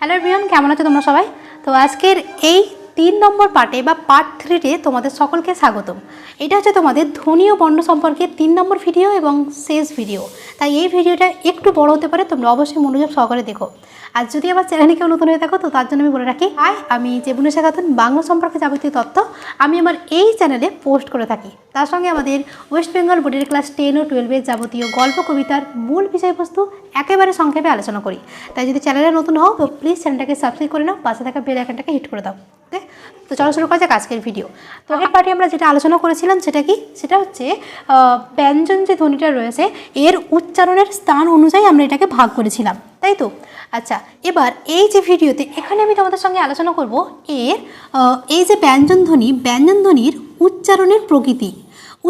Hello রিয়ন কেমন আছো তোমরা সবাই? তো আজকের এই তিন নম্বর পার্টে বা পার্ট থ্রিতে তোমাদের সকলকে স্বাগতম। এটা হচ্ছে তোমাদের ধ্বনি ও বর্ণ সম্পর্কে তিন নম্বর ভিডিও এবং শেষ ভিডিও। তাই এই ভিডিওটা একটু বড় হতে পারে, তোমরা অবশ্যই মনোযোগ সহকারে দেখো। আর যদি আমার চ্যানেলে কেউ নতুন হয়ে থাকো তো তার জন্য আমি বলে রাখি হাই আমি জেবুনেশা খাতুন বাংলা সম্পর্কে যাবতীয় তথ্য আমি আমার এই চ্যানেলে পোস্ট করে থাকি। তার সঙ্গে আমাদের ওয়েস্ট বেঙ্গল বোর্ডের ক্লাস টেন ও টুয়েলভের যাবতীয় গল্প কবিতার মূল বিষয়বস্তু একেবারে সংক্ষেপে আলোচনা করি। তাই যদি চ্যানেলে নতুন হও তো প্লিজ চ্যানেলটাকে সাবস্ক্রাইব করে নাও পাশে থাকা বেল আইকনটাকে হিট করে দাও। ওকে তো চলো শুরু করা যাক আজকের ভিডিও তো আগের পার্টি আমরা যেটা আলোচনা করেছিলাম সেটা কি? সেটা হচ্ছে ব্যঞ্জন যে ধ্বনিটা রয়েছে এর উচ্চারণের স্থান অনুযায়ী আমরা এটাকে ভাগ করেছিলাম। তাই তো? আচ্ছা এবার এই যে ভিডিওতে এখানে আমি তোমাদের সঙ্গে আলোচনা করব এর এই যে ব্যঞ্জন ধ্বনি ব্যঞ্জন ধ্বনির উচ্চারণের প্রকৃতি।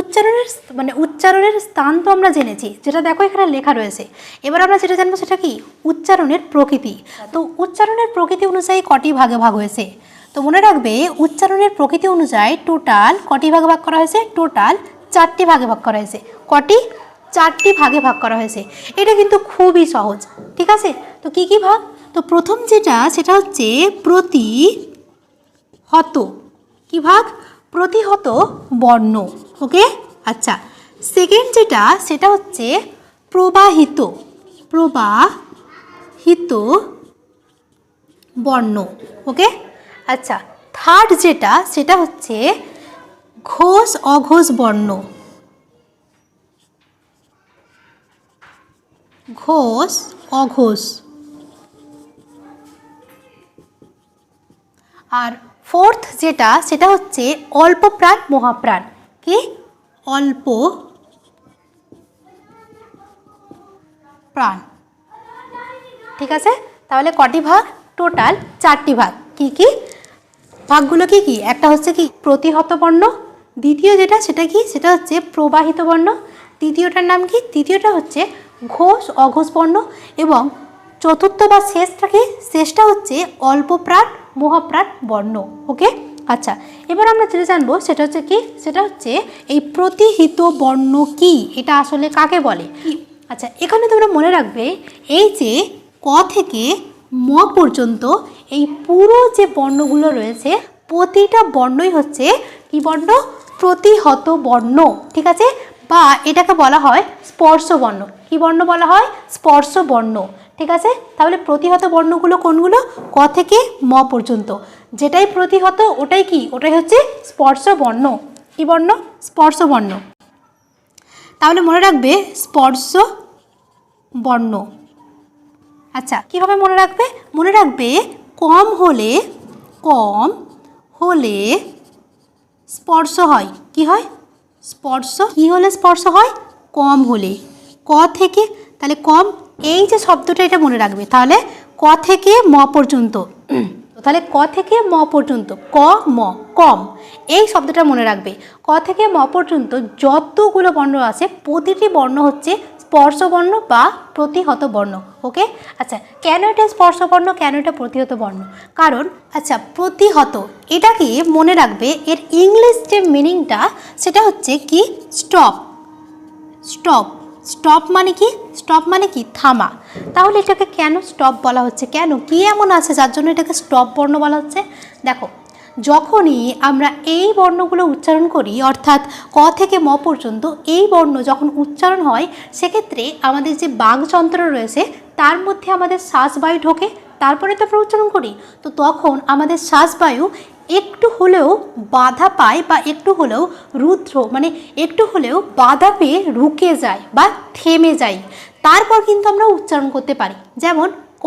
উচ্চারণের মানে উচ্চারণের স্থান তো আমরা জেনেছি, যেটা দেখো এখানে লেখা রয়েছে। এবার আমরা যেটা জানব সেটা কি? উচ্চারণের প্রকৃতি। তো উচ্চারণের প্রকৃতি অনুযায়ী কটি ভাগে ভাগ হয়েছে? তো মনে রাখবে, উচ্চারণের প্রকৃতি অনুযায়ী টোটাল কটি ভাগে ভাগ করা হয়েছে? টোটাল চারটি ভাগে ভাগ করা হয়েছে। কটি? চারটি ভাগে ভাগ করা হয়েছে। এটা কিন্তু খুবই সহজ, ঠিক আছে? তো কি কি ভাগ? তো প্রথম যেটা, সেটা হচ্ছে প্রতি হত কি ভাগ? প্রতিহত বর্ণ, ওকে? আচ্ছা সেকেন্ড যেটা, সেটা হচ্ছে প্রবাহিত প্রবাহিত বর্ণ, ওকে? আচ্ছা থার্ড যেটা, সেটা হচ্ছে ঘোষ অঘোষ বর্ণ। ঘোষ, অঘোষ। আর ফোর্থ যেটা, সেটা হচ্ছে অল্প প্রাণ মহাপ্রাণ। কি? অল্প প্রাণ। ঠিক আছে? তাহলে কটি ভাগ? টোটাল চারটি ভাগ। কি কি? ভাগগুলো কি কি? একটা হচ্ছে কি, প্রতিহত বর্ণ। দ্বিতীয় যেটা, সেটা কি? সেটা হচ্ছে প্রবাহিত বর্ণ। তৃতীয়টার নাম কি? তৃতীয়টা হচ্ছে ঘোষ অঘোষ বর্ণ এবং চতুর্থ বা শেষটা কি শেষটা হচ্ছে অল্প প্রাণ মহাপ্রাণ, বর্ণ ওকে আচ্ছা এবার আমরা যেটা জানব সেটা হচ্ছে কি? সেটা হচ্ছে এই প্রতিহিত বর্ণ কি? এটা আসলে কাকে বলে? আচ্ছা এখানে তোমরা মনে রাখবে, এই যে ক থেকে ম পর্যন্ত এই পুরো যে বর্ণগুলো রয়েছে, প্রতিটা বর্ণই হচ্ছে কি বর্ণ? প্রতিহত বর্ণ, ঠিক আছে? বা এটাকে বলা হয় স্পর্শ বর্ণ। কি বর্ণ বলা হয়? স্পর্শ বর্ণ। ঠিক আছে? তাহলে প্রতিহত বর্ণগুলো কোনগুলো? ক থেকে ম পর্যন্ত। যেটাই প্রতিহত, ওটাই কি? ওটাই হচ্ছে স্পর্শ বর্ণ। কি বর্ণ? স্পর্শ বর্ণ। তাহলে মনে রাখবে স্পর্শ বর্ণ। আচ্ছা কীভাবে মনে রাখবে? মনে রাখবে কম হলে কম হলে স্পর্শ হয়। কি হয়? স্পর্শ। কি হলে স্পর্শ হয়? কম হলে। ক থেকে, তাহলে কম, এই যে শব্দটা এটা মনে রাখবে, তাহলে ক থেকে ম পর্যন্ত। তাহলে ক থেকে ম পর্যন্ত, ক, ম, কম, এই শব্দটা মনে রাখবে। ক থেকে ম পর্যন্ত যতগুলো বর্ণ আছে, প্রতিটি বর্ণ হচ্ছে স্পর্শ বর্ণ বা প্রতিহত বর্ণ, ওকে? আচ্ছা কেন এটা স্পর্শ বর্ণ কেন এটা প্রতিহত বর্ণ? কারণ আচ্ছা প্রতিহত এটাকে মনে রাখবে, এর ইংলিশ যে মিনিংটা সেটা হচ্ছে কি? স্টপ। স্টপ। স্টপ মানে কি? স্টপ মানে কি? থামা। তাহলে এটাকে কেন স্টপ বলা হচ্ছে? কেন? কি এমন আছে যার জন্য এটাকে স্টপ বর্ণ বলা হচ্ছে? দেখো, যখনই আমরা এই বর্ণগুলো উচ্চারণ করি, অর্থাৎ ক থেকে ম পর্যন্ত এই বর্ণ যখন উচ্চারণ হয়, সেক্ষেত্রে আমাদের যে বাগযন্ত্র রয়েছে, তার মধ্যে আমাদের শ্বাসবায়ু ঢোকে, তারপরে তো আমরা উচ্চারণ করি। তো তখন আমাদের শ্বাসবায়ু একটু হলেও বাধা পায় বা একটু হলেও রুদ্র মানে একটু হলেও বাধা পেয়ে রুকে যায় বা থেমে যায়। তারপর কিন্তু আমরা উচ্চারণ করতে পারি। যেমন ক।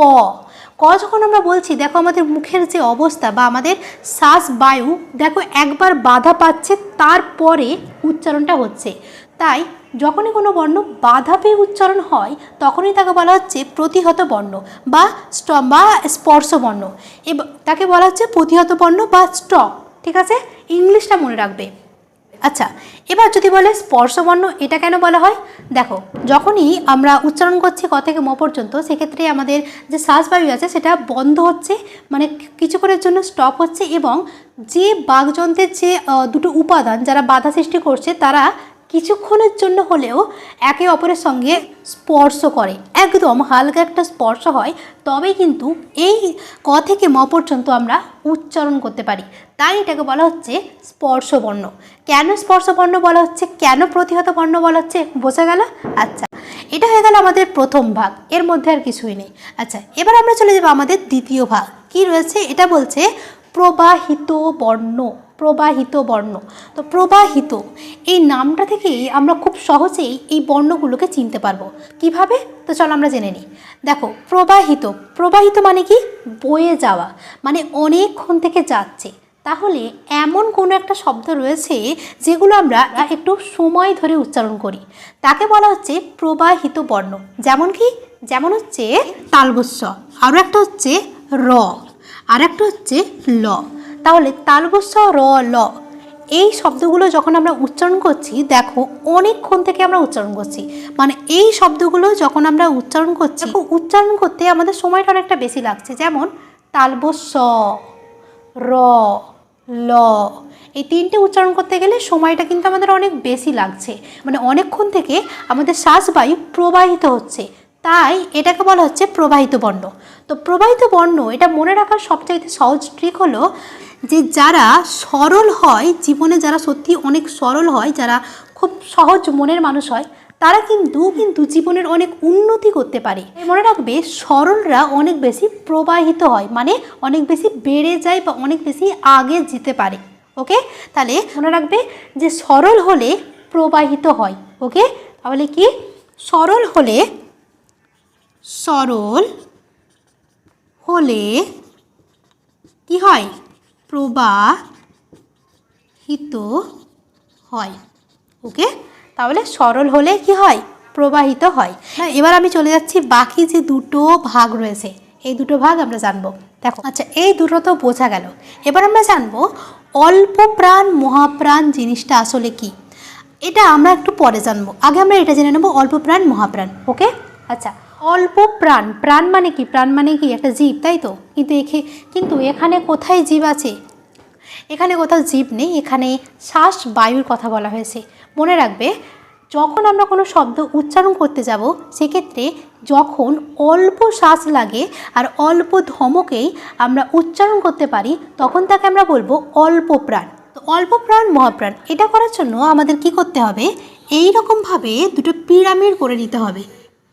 ক যখন আমরা বলছি, দেখো আমাদের মুখের যে অবস্থা বা আমাদের শ্বাস বায়ু, দেখো একবার বাধা পাচ্ছে, তারপরে উচ্চারণটা হচ্ছে। তাই যখনই কোনো বর্ণ বাধা পেয়ে উচ্চারণ হয়, তখনই তাকে বলা হচ্ছে প্রতিহত বর্ণ বা স্ট, বা স্পর্শ বর্ণ। এব, তাকে বলা হচ্ছে প্রতিহত বর্ণ বা স্টপ ঠিক আছে? ইংলিশটা মনে রাখবে। আচ্ছা এবার যদি বলে স্পর্শবর্ণ এটা কেন বলা হয়? দেখো, যখনই আমরা উচ্চারণ করছি ক থেকে ম পর্যন্ত, সেক্ষেত্রে আমাদের যে শ্বাসবায়ু আছে, সেটা বন্ধ হচ্ছে মানে কিছুক্ষণের জন্য স্টপ হচ্ছে এবং যে বাঘযন্ত্রের যে দুটো উপাদান যারা বাধা সৃষ্টি করছে, তারা কিছুক্ষণের জন্য হলেও একে অপরের সঙ্গে স্পর্শ করে। একদম হালকা একটা স্পর্শ হয়, তবেই কিন্তু এই ক থেকে ম পর্যন্ত আমরা উচ্চারণ করতে পারি। তাই এটাকে বলা হচ্ছে স্পর্শবর্ণ। কেন স্পর্শবর্ণ বলা হচ্ছে? কেন প্রতিহত বর্ণ বলা হচ্ছে? বোঝা গেল? আচ্ছা এটা হয়ে গেল আমাদের প্রথম ভাগ। এর মধ্যে আর কিছুই নেই। আচ্ছা এবার আমরা চলে যাব আমাদের দ্বিতীয় ভাগ। কি রয়েছে? এটা বলছে প্রবাহিত বর্ণ প্রবাহিত বর্ণ। তো প্রবাহিত, এই নামটা থেকেই আমরা খুব সহজেই এই বর্ণগুলোকে চিনতে পারব। কীভাবে? তো চলো আমরা জেনে নিই। দেখো, প্রবাহিত প্রবাহিত মানে কি? বয়ে যাওয়া মানে অনেকক্ষণ থেকে যাচ্ছে। তাহলে এমন কোনো একটা শব্দ রয়েছে যেগুলো আমরা একটু সময় ধরে উচ্চারণ করি। তাকে বলা হচ্ছে প্রবাহিত বর্ণ। যেমন কি? যেমন হচ্ছে তালবস্য। আরও একটা হচ্ছে র। আর একটা হচ্ছে ল। তাহলে তালবস্য র, ল। এই শব্দগুলো যখন আমরা উচ্চারণ করছি, দেখো অনেকক্ষণ থেকে আমরা উচ্চারণ করছি। মানে এই শব্দগুলো যখন আমরা উচ্চারণ করছি উচ্চারণ করতে আমাদের সময়টা অনেকটা বেশি লাগছে। যেমন তালবস্য র, ল। এই তিনটে উচ্চারণ করতে গেলে সময়টা কিন্তু আমাদের অনেক বেশি লাগছে। মানে অনেকক্ষণ থেকে আমাদের শ্বাসবায়ু প্রবাহিত হচ্ছে। তাই এটাকে বলা হচ্ছে প্রবাহিত বর্ণ। তো প্রবাহিত বর্ণ, এটা মনে রাখার সবচাইতে সহজ ট্রিক হলো যে যারা সরল হয়, জীবনে যারা সত্যি অনেক সরল হয়, যারা খুব সহজ মনের মানুষ হয়, তারা কিন্তু কিন্তু জীবনের অনেক উন্নতি করতে পারে। মনে রাখবে, সরলরা অনেক বেশি প্রবাহিত হয় মানে অনেক বেশি বেড়ে যায় বা অনেক বেশি আগে যেতে পারে, ওকে? তাহলে মনে রাখবে যে সরল হলে প্রবাহিত হয়, ওকে? তাহলে কি? সরল হলে সরল হলে কি হয়? প্রবাহিত হয়। ওকে তাহলে সরল হলে কি হয়? প্রবাহিত হয়। না এবার আমি চলে যাচ্ছি বাকি যে দুটো ভাগ রয়েছে, এই দুটো ভাগ আমরা জানব। দেখো আচ্ছা এই দুটো তো বোঝা গেল। এবার আমরা জানব অল্প প্রাণ মহাপ্রাণ জিনিসটা আসলে কি? এটা আমরা একটু পরে জানব। আগে আমরা এটা জেনে নেব অল্প প্রাণ মহাপ্রাণ। ওকে আচ্ছা অল্প প্রাণ। প্রাণ মানে কি? প্রাণ মানে কি? একটা জীব, তাই তো? কিন্তু এখে কিন্তু এখানে কোথায় জীব আছে? এখানে কোথাও জীব নেই, এখানে শ্বাস বায়ুর কথা বলা হয়েছে। মনে রাখবে, যখন আমরা কোনো শব্দ উচ্চারণ করতে যাব, সেক্ষেত্রে যখন অল্প শ্বাস লাগে আর অল্প ধমকেই আমরা উচ্চারণ করতে পারি, তখন তাকে আমরা বলব অল্প প্রাণ। তো অল্প প্রাণ, মহাপ্রাণ, এটা করার জন্য আমাদের কি করতে হবে? এই রকমভাবে দুটো পিরামিড করে নিতে হবে।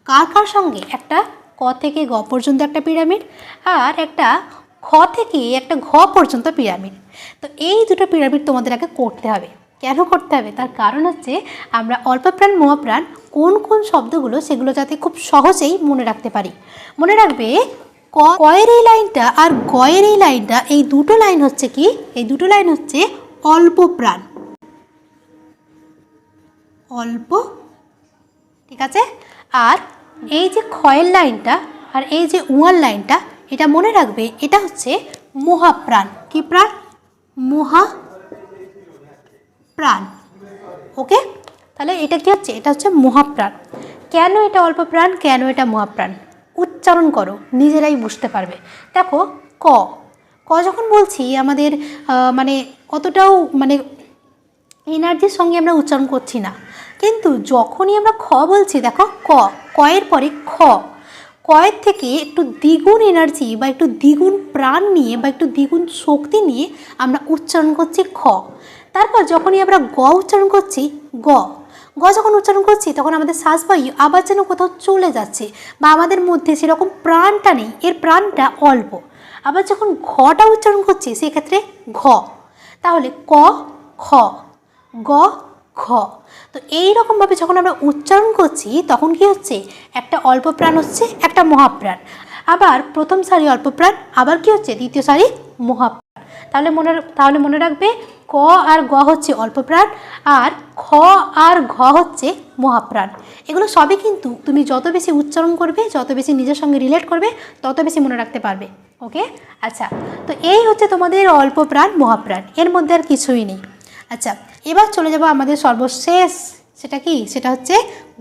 কার কার সঙ্গে? একটা ক থেকে গ পর্যন্ত একটা পিরামিড আর একটা খ থেকে একটা ঘ পর্যন্ত পিরামিড। তো এই দুটো পিরামিড তোমাদের আগে করতে হবে। কেন করতে হবে? তার কারণ হচ্ছে আমরা অল্প প্রাণ মহাপ্রাণ কোন কোন শব্দগুলো সেগুলো যাতে খুব সহজেই মনে রাখতে পারি। মনে রাখবে ক, কয়ের এই লাইনটা আর গয়ের এই লাইনটা, এই দুটো লাইন হচ্ছে কি? এই দুটো লাইন হচ্ছে অল্প প্রাণ অল্প, ঠিক আছে? আর এই যে ক্ষয়ের লাইনটা আর এই যে উয়ার লাইনটা, এটা মনে রাখবে, এটা হচ্ছে মহাপ্রাণ। কি প্রাণ? মহা প্রাণ ওকে? তাহলে এটা কি হচ্ছে? এটা হচ্ছে মহাপ্রাণ। কেন এটা অল্প প্রাণ? কেন এটা মহাপ্রাণ? উচ্চারণ করো, নিজেরাই বুঝতে পারবে। দেখো, ক। ক যখন বলছি, আমাদের মানে অতটাও মানে এনার্জির সঙ্গে আমরা উচ্চারণ করছি না। কিন্তু যখনই আমরা খ বলছি, দেখো, ক, কয়ের পরে খ। কয়ের থেকে একটু দ্বিগুণ এনার্জি বা একটু দ্বিগুণ প্রাণ নিয়ে বা একটু দ্বিগুণ শক্তি নিয়ে আমরা উচ্চারণ করছি খ। তারপর যখনই আমরা গ উচ্চারণ করছি, গ। গ যখন উচ্চারণ করছি, তখন আমাদের শ্বাসবায়ু আবার যেন কোথাও চলে যাচ্ছে বা আমাদের মধ্যে সেরকম প্রাণটা নেই, এর প্রাণটা অল্প। আবার যখন ঘটা উচ্চারণ করছি, সেক্ষেত্রে ঘ। তাহলে ক, খ। গ ঘ তো এই রকমভাবে যখন আমরা উচ্চারণ করছি, তখন কি হচ্ছে? একটা অল্প প্রাণ হচ্ছে, একটা মহাপ্রাণ। আবার প্রথম সারি অল্প প্রাণ আবার কি হচ্ছে? দ্বিতীয় সারি মহাপ্রাণ। তাহলে মনে তাহলে মনে রাখবে, ক আর গ হচ্ছে অল্প প্রাণ আর খ আর ঘ হচ্ছে মহাপ্রাণ। এগুলো সবই কিন্তু তুমি যত বেশি উচ্চারণ করবে, যত বেশি নিজের সঙ্গে রিলেট করবে, তত বেশি মনে রাখতে পারবে। ওকে? আচ্ছা তো এই হচ্ছে তোমাদের অল্প প্রাণ মহাপ্রাণ। এর মধ্যে আর কিছুই নেই। আচ্ছা এবার চলে যাব আমাদের সর্বশেষ, সেটা কি? সেটা হচ্ছে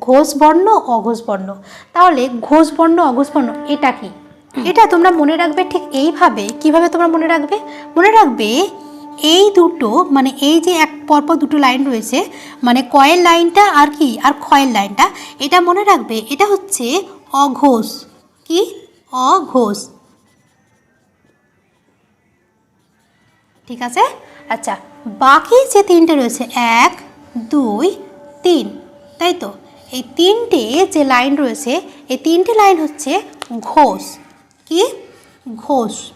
ঘোষ বর্ণ অঘোষ বর্ণ তাহলে ঘোষ বর্ণ অঘোষ বর্ণ এটা কি? এটা তোমরা মনে রাখবে ঠিক এইভাবে, কীভাবে তোমরা মনে রাখবে? মনে রাখবে এই দুটো মানে এই যে এক পরপর দুটো লাইন রয়েছে মানে কয়ের লাইনটা আর কি, আর ক্ষয়ের লাইনটা, এটা মনে রাখবে, এটা হচ্ছে অঘোষ। কি? অঘোষ। ঠিক আছে? আচ্ছা বাকি যে তিনটে রয়েছে, এক, দুই, তিন, তাই তো? এই তিনটে যে লাইন রয়েছে, এই তিনটে লাইন হচ্ছে ঘোষ। কি? ঘোষ।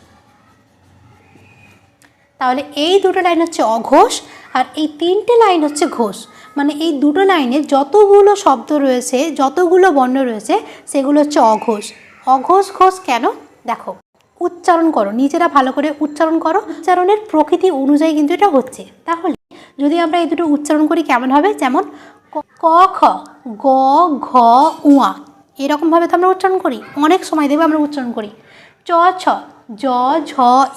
তাহলে এই দুটো লাইন হচ্ছে অঘোষ আর এই তিনটে লাইন হচ্ছে ঘোষ। মানে এই দুটো লাইনে যতগুলো শব্দ রয়েছে, যতগুলো বর্ণ রয়েছে, সেগুলো হচ্ছে অঘোষ। অঘোষ, ঘোষ কেন? দেখো। উচ্চারণ করো, নিজেরা ভালো করে উচ্চারণ করো। উচ্চারণের প্রকৃতি অনুযায়ী কিন্তু এটা হচ্ছে। তাহলে যদি আমরা এই দুটো উচ্চারণ করি কেমন হবে? যেমন ক- খ, গ, ঘ, উয়া। এরকমভাবে তো আমরা উচ্চারণ করি। অনেক সময় দেখবে আমরা উচ্চারণ করি। চ, ছ, জ, ঝ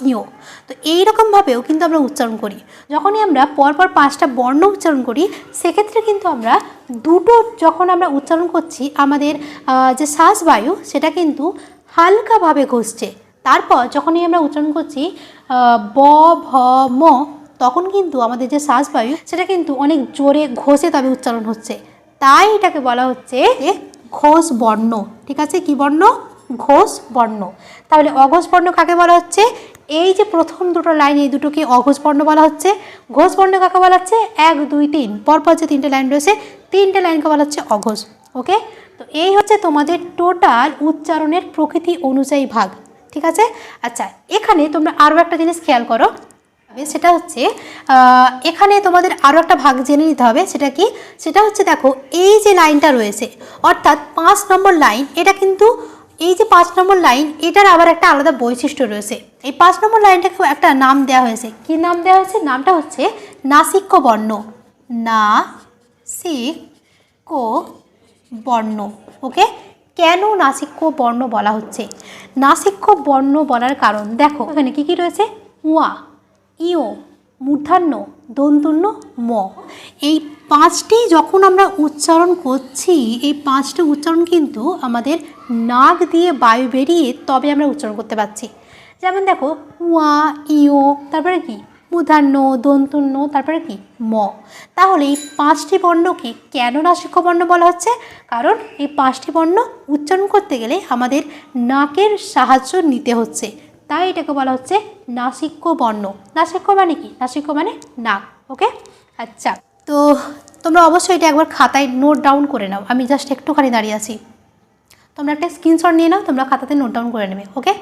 ইয় তো এইরকমভাবেও কিন্তু আমরা উচ্চারণ করি। যখনই আমরা পরপর পাঁচটা বর্ণ উচ্চারণ করি, সেক্ষেত্রে কিন্তু আমরা দুটো যখন আমরা উচ্চারণ করছি, আমাদের যে শ্বাসবায়ু, সেটা কিন্তু হালকাভাবে ঘষছে। তারপর যখনই আমরা উচ্চারণ করছি ব, ভ, ম, তখন কিন্তু আমাদের যে শ্বাসবায়ু, সেটা কিন্তু অনেক জোরে ঘষে তবে উচ্চারণ হচ্ছে। তাই এটাকে বলা হচ্ছে ঘোষ বর্ণ। ঠিক আছে? কি বর্ণ? ঘোষ বর্ণ। তাহলে অঘোষ বর্ণ কাকে বলা হচ্ছে? এই যে প্রথম দুটো লাইন, এই দুটোকে অঘোষ বর্ণ বলা হচ্ছে। ঘোষ বর্ণ কাকে বলা হচ্ছে? এক, দুই, তিন। পরপর যে তিনটে লাইন রয়েছে, তিনটে লাইনকে বলা হচ্ছে অঘোষ। ওকে? তো এই হচ্ছে তোমাদের টোটাল উচ্চারণের প্রকৃতি অনুযায়ী ভাগ। ঠিক আছে? আচ্ছা এখানে তোমরা আরও একটা জিনিস খেয়াল করো। সেটা হচ্ছে এখানে তোমাদের আরও একটা ভাগ জেনে নিতে হবে, সেটা কি? সেটা হচ্ছে দেখো, এই যে লাইনটা রয়েছে, অর্থাৎ পাঁচ নম্বর লাইন, এটা কিন্তু এই যে পাঁচ নম্বর লাইন, এটার আবার একটা আলাদা বৈশিষ্ট্য রয়েছে। এই পাঁচ নম্বর লাইনটাকে একটা নাম দেওয়া হয়েছে। কি নাম দেওয়া হয়েছে? নামটা হচ্ছে নাসিক্য বর্ণ না সিক কো বর্ণ ওকে? কেন নাসিক্য বর্ণ বলা হচ্ছে? নাসিক্য বর্ণ বলার কারণ, দেখো, এখানে কি কি রয়েছে? উয়া ইও মূর্ধান্য, দন্তন্য, ম। এই পাঁচটি যখন আমরা উচ্চারণ করছি, এই পাঁচটি উচ্চারণ কিন্তু আমাদের নাক দিয়ে বায়ু বেরিয়ে তবে আমরা উচ্চারণ করতে পারছি। যেমন দেখো উয়া ইও তারপরে কি? মূর্ধান্য দন্তন্য তারপরে কি? ম। তাহলে এই পাঁচটি বর্ণকে কেন নাসিক্য বর্ণ বলা হচ্ছে? কারণ এই পাঁচটি বর্ণ উচ্চারণ করতে গেলে আমাদের নাকের সাহায্য নিতে হচ্ছে। তাই এটাকে বলা হচ্ছে নাসিক্য বর্ণ। নাসিক্য মানে কি? নাসিক্য মানে নাক, ওকে? আচ্ছা তো তোমরা অবশ্যই এটা একবার খাতায় নোট ডাউন করে নাও। আমি জাস্ট একটুখানি দাঁড়িয়ে আছি। তোমরা একটা স্ক্রিনশট নিয়ে নাও, তোমরা খাতাতে নোট ডাউন করে নেবে ওকে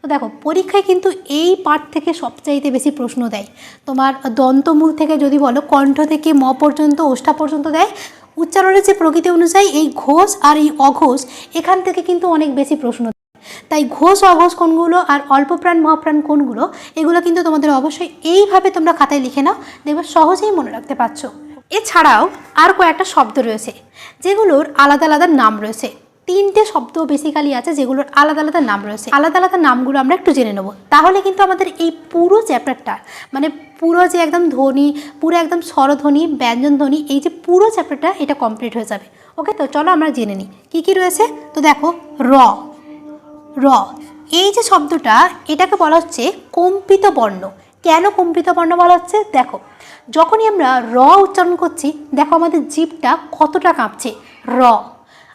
তো দেখো, পরীক্ষায় কিন্তু এই পার্ট থেকে সবচাইতে বেশি প্রশ্ন দেয়। তোমার দন্তমূল থেকে যদি বলো, কণ্ঠ থেকে ম পর্যন্ত, ওষ্ঠা পর্যন্ত দেয়। উচ্চারণের যে প্রকৃতি অনুযায়ী এই ঘোষ আর এই অঘোষ এখান থেকে কিন্তু অনেক বেশি প্রশ্ন। তাই ঘোষ, অঘোষ কোনগুলো আর অল্পপ্রাণ, মহাপ্রাণ কোনগুলো, এগুলো কিন্তু তোমাদের অবশ্যই এইভাবে তোমরা খাতায় লিখে নাও, দেখবে সহজেই মনে রাখতে পারছ। এছাড়াও আর কয়েকটা শব্দ রয়েছে, যেগুলোর আলাদা আলাদা নাম রয়েছে। তিনটে শব্দ বেসিক্যালি আছে যেগুলোর আলাদা আলাদা নাম রয়েছে। আলাদা আলাদা নামগুলো আমরা একটু জেনে নেব। তাহলে কিন্তু আমাদের এই পুরো চ্যাপ্টারটা মানে পুরো যে একদম ধ্বনি, পুরো একদম স্বরধ্বনি ব্যঞ্জন ধ্বনি এই যে পুরো চ্যাপ্টারটা এটা কমপ্লিট হয়ে যাবে। ওকে তো চলো আমরা জেনে নিই। কী কী রয়েছে? তো দেখো, র। র। এই যে শব্দটা, এটাকে বলা হচ্ছে কম্পিত বর্ণ। কেন কম্পিত বর্ণ বলা হচ্ছে? দেখো, যখনই আমরা র উচ্চারণ করছি, দেখো আমাদের জীবটা কতটা কাঁপছে। র।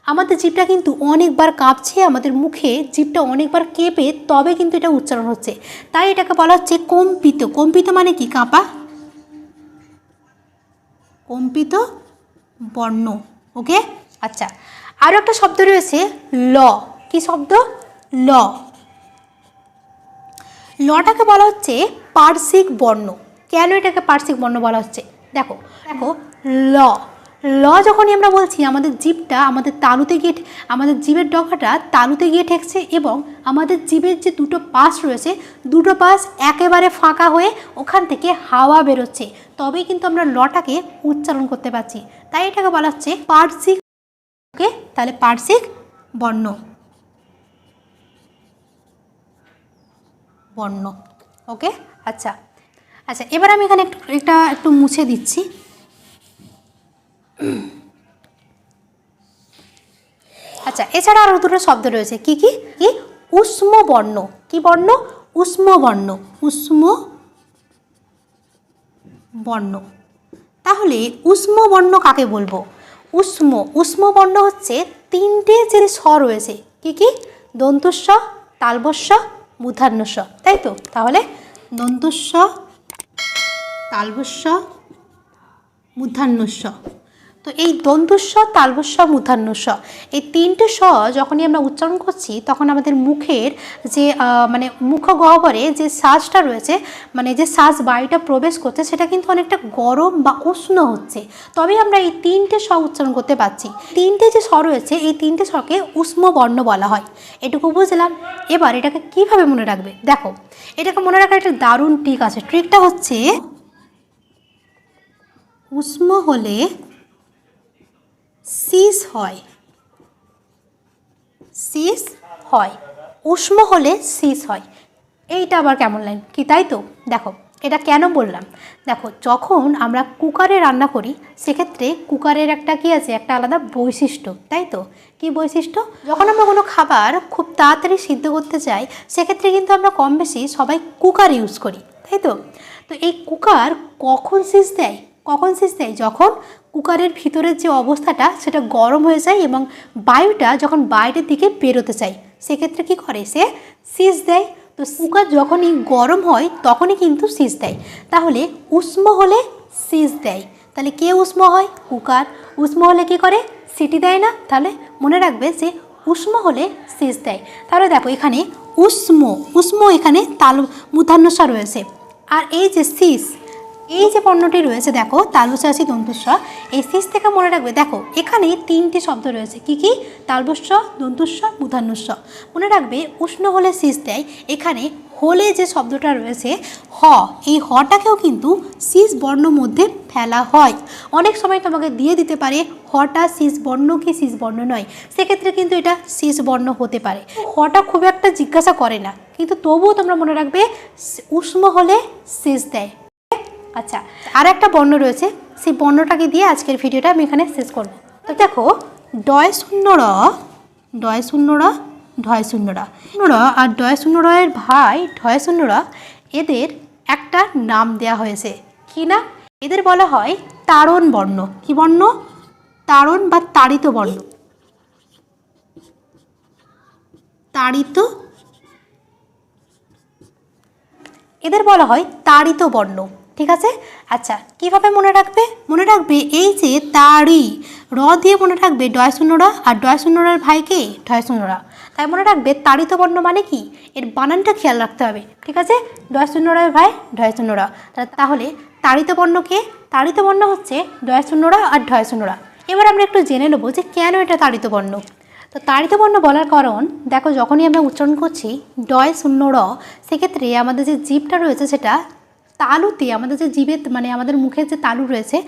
আমাদের জিভটা কিন্তু অনেকবার কাঁপছে, আমাদের মুখে জিভটা অনেকবার কেঁপে তবে কিন্তু এটা উচ্চারণ হচ্ছে। তাই এটাকে বলা হচ্ছে কম্পিত। কম্পিত মানে কি? কাঁপা। কম্পিত বর্ণ। ওকে? আচ্ছা। আরও একটা শব্দ রয়েছে, ল। কি শব্দ? ল। লটাকে বলা হচ্ছে পার্শ্বিক বর্ণ। কেন এটাকে পার্শ্বিক বর্ণ বলা হচ্ছে? দেখো। দেখো, ল। ল যখনই আমরা বলছি, আমাদের জিভটা আমাদের তালুতে গিয়ে আমাদের জিভের ডগাটা তালুতে গিয়ে ঠেকছে এবং আমাদের জিভের যে দুটো পাশ রয়েছে, দুটো পাশ একেবারে ফাঁকা হয়ে ওখান থেকে হাওয়া বেরোচ্ছে। তবেই কিন্তু আমরা লটাকে উচ্চারণ করতে পারছি। তাই এটাকে বলা হচ্ছে পার্শ্বিক ওকে তাহলে পার্শ্বিক বর্ণ। বর্ণ। ওকে? আচ্ছা। আচ্ছা এবার আমি এখানে একটু এটা একটু মুছে দিচ্ছি। আচ্ছা এছাড়া আরও দুটো শব্দ রয়েছে। কি কি? কি? উষ্ম বর্ণ। কি বর্ণ? উষ্ম বর্ণ। উষ্ম বর্ণ। তাহলে উষ্ম বর্ণ কাকে বলব? উষ্ম। উষ্ম বর্ণ হচ্ছে তিনটে যে স্ব রয়েছে। কি কি? দন্তুস্ব তালবস্য মূর্ধান্যস্ব তাই তো? তাহলে দন্তুস্ব তালবস্য মূর্ধান্যস্ব তো এই দন্তুস্ব তালবস্ব মূর্ধান্যস্ব এই তিনটে স্ব যখনই আমরা উচ্চারণ করছি, তখন আমাদের মুখের যে মানে মুখ গহ্বরে যে শ্বাসটা রয়েছে মানে যে শ্বাস বায়ুটা প্রবেশ করছে, সেটা কিন্তু অনেকটা গরম বা উষ্ণ হচ্ছে। তবেই আমরা এই তিনটে স্ব উচ্চারণ করতে পারছি। তিনটে যে স্ব রয়েছে, এই তিনটে স্বকে উষ্ম বর্ণ বলা হয়। এটুকু বুঝলাম? এবার এটাকে কীভাবে মনে রাখবে? দেখো, এটাকে মনে রাখার একটা দারুণ ট্রিক আছে। ট্রিকটা হচ্ছে, উষ্ম হলে সিস হয়। সিস হয়। উষ্ম হলে সিস হয়। এইটা আবার কেমন লাইন? কি, তাই তো? দেখো, এটা কেন বললাম? দেখো, যখন আমরা কুকারে রান্না করি, সেক্ষেত্রে কুকারের একটা কি আছে? একটা আলাদা বৈশিষ্ট্য, তাই তো? কি বৈশিষ্ট্য? যখন আমরা কোনো খাবার খুব তাড়াতাড়ি সিদ্ধ করতে চাই, সেক্ষেত্রে কিন্তু আমরা কম বেশি সবাই কুকার ইউজ করি, তাই তো? তো এই কুকার কখন সিজ দেয়? কখন সিজ দেয় যখন কুকারের ভিতরের যে অবস্থাটা, সেটা গরম হয়ে যায় এবং বায়ুটা যখন বাইরের দিকে বেরোতে চায়, সেক্ষেত্রে কি করে? সে সিজ দেয়। তো কুকার যখনই গরম হয়, তখনই কিন্তু সিজ দেয়। তাহলে উষ্ম হলে সিজ দেয়। তাহলে কে উষ্ম হয়? কুকার। উষ্ম হলে কি করে? সিটি দেয় না। তাহলে মনে রাখবে যে উষ্ম হলে সিজ দেয়। তাহলে দেখো এখানে উষ্ম উষ্ম এখানে তাল মূর্ধান্যস্ব রয়েছে। আর এই যে সিস এই যে পণ্যটি রয়েছে, দেখো তালবস্যাসী দন্তুস্ব এই সিস থেকে মনে রাখবে, দেখো এখানে তিনটি শব্দ রয়েছে। কি কি? তালবস্য দন্তুস্ব মূর্ধান্যস্ব মনে রাখবে, উষ্ণ হলে সিস দেয়। এখানে হলে যে শব্দটা রয়েছে, হ, এই হটাকেও কিন্তু সিস বর্ণ মধ্যে ফেলা হয়। অনেক সময় তোমাকে দিয়ে দিতে পারে, হটা সিস বর্ণ কি সিস বর্ণ নয়। সেক্ষেত্রে কিন্তু এটা সিস বর্ণ হতে পারে। হটা খুব একটা জিজ্ঞাসা করে না। কিন্তু তবুও তোমরা মনে রাখবে, উষ্ণ হলে সিস দেয়। আচ্ছা আর একটা বর্ণ রয়েছে। সেই বর্ণটাকে দিয়ে আজকের ভিডিওটা আমি এখানে শেষ করব। তো দেখো, ডয় শূন্য র, ডয় শূন্য র, ঢয় শূন্য র। শূন্য আর ডয় শূন্য রয়ের ভাই, ঢয় শূন্য র, এদের একটা নাম দেয়া হয়েছে। কি না এদের বলা হয় তারণ বর্ণ। কি বর্ণ? তারণ বা তাড়িত বর্ণ। তাড়িত? এদের বলা হয় তাড়িত বর্ণ। ঠিক আছে? আচ্ছা কীভাবে মনে রাখবে? মনে রাখবে এই যে তাড়ি র দিয়ে মনে রাখবে ডয় শূন্যরা আর ডয় শূন্যরার ভাইকে ঢয় শূন্যরা তাই মনে রাখবে তাড়িত বর্ণ মানে কি? এর বানানটা খেয়াল রাখতে হবে, ঠিক আছে? ডয় শূন্যরার ভাই ঢয় শূন্যরা তাহলে তাড়িত বর্ণকে তাড়িত বর্ণ হচ্ছে ডয় শূন্যরা আর ঢয় শূন্যরা এবার আমরা একটু জেনে নেব যে কেন এটা তাড়িত বর্ণ। তো তাড়িত বর্ণ বলার কারণ, দেখো যখনই আমরা উচ্চারণ করছি ডয় শূন্য র, সেক্ষেত্রে আমাদের যে জীবটা রয়েছে সেটা তালুতে, আমাদের যে জীবের মানে আমাদের মুখের যে তালু রয়েছে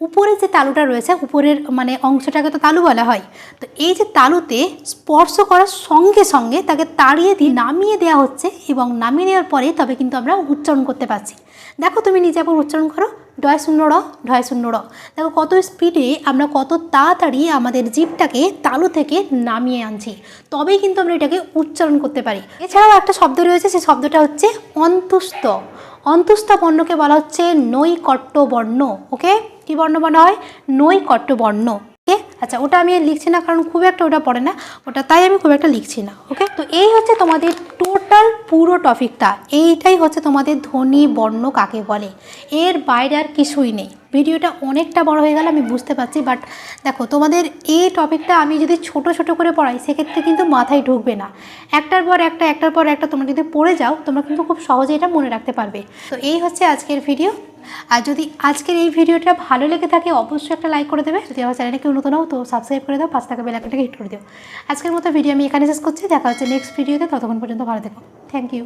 উপরে যে তালুটা রয়েছে, উপরের মানে অংশটাকে তো তালু বলা হয়, তো এই যে তালুতে স্পর্শ করার সঙ্গে সঙ্গে তাকে তাড়িয়ে দিয়ে নামিয়ে দেওয়া হচ্ছে এবং নামিয়ে নেওয়ার পরে তবে কিন্তু আমরা উচ্চারণ করতে পারছি। দেখো তুমি নিজে একবার উচ্চারণ করো ডয় শূন্য র, ঢয় শূন্য র। দেখো কত স্পিডে আমরা কত তাড়াতাড়ি আমাদের জীবটাকে তালু থেকে নামিয়ে আনছি, তবেই কিন্তু আমরা এটাকে উচ্চারণ করতে পারি। এছাড়াও একটা শব্দ রয়েছে সেই শব্দটা হচ্ছে অন্তুস্ত অন্তুস্ত বর্ণকে বলা হচ্ছে নৈকট্য বর্ণ ওকে? কি বর্ণ বলা হয়? নৈকট্য বর্ণ ওকে? আচ্ছা ওটা আমি লিখছি না, কারণ খুব একটা ওটা পড়ে না, ওটা তাই আমি খুব একটা লিখছি না, ওকে? তো এই হচ্ছে তোমাদের টোটাল পুরো টপিকটা, এইটাই হচ্ছে তোমাদের ধ্বনি বর্ণ কাকে বলে, এর বাইরে আর কিছুই নেই, ভিডিওটা অনেকটা বড় হয়ে গেল, আমি বুঝতে পারছি বাট দেখো, তোমাদের এই টপিকটা আমি যদি ছোট ছোট করে পড়াই, সেক্ষেত্রে কিন্তু মাথায় ঢুকবে না, একটার পর একটা, একটার পর একটা, তোমরা যদি পড়ে যাও, তোমরা কিন্তু খুব সহজে এটা মনে রাখতে পারবে, তো এই হচ্ছে আজকের ভিডিও আর যদি আজকের এই ভিডিওটা ভালো লেগে থাকে, অবশ্যই একটা লাইক করে দেবে। যদি আমার চ্যানেলে কেউ নতুন হও, তো সাবস্ক্রাইব করে দাও পাঁচ টাকা বেলাকাটাকে হিট করে দিও। আজকের মতো ভিডিও আমি এখানে শেষ করছি। দেখা হচ্ছে নেক্সট ভিডিওতে ততক্ষণ পর্যন্ত ভালো থেকো। Thank you